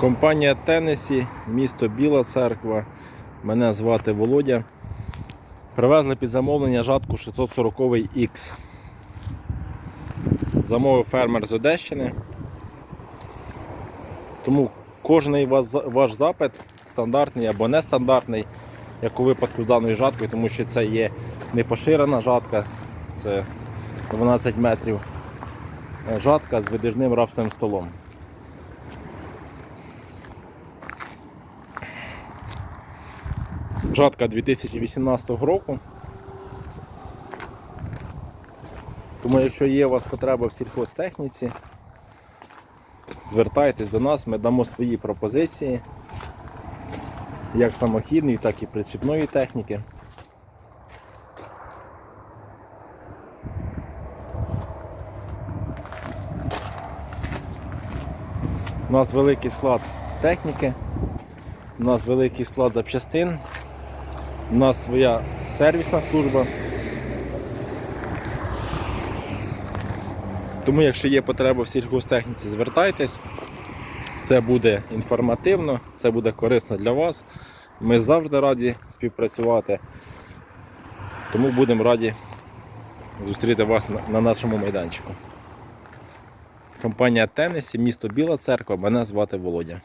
Компанія Теннесі, місто Біла Церква. Мене звати Володя. Привезли під замовлення жатку 640 X. Замовив фермер з Одещини. Тому вас- ваш запит стандартний або нестандартний, як у випадку з даною жаткою, тому що це є непоширена жатка, це 12 метрів. Е, Жатка з видвижним рапсовим столом. Жатка 2018 року. Тому якщо є у вас потреба в сільхозтехніці, звертайтесь до нас, ми дамо свої пропозиції, як самохідної, так і причіпної техніки. У нас великий склад техніки, у нас великий склад запчастин, у нас своя сервісна служба. Тому, якщо є потреба в сільхозтехніці, звертайтесь. Це буде інформативно, це буде корисно для вас. Ми завжди раді співпрацювати. Тому будемо раді зустріти вас на- на нашому майданчику. Компанія Теннесі, місто Біла Церква, мене звати Володя.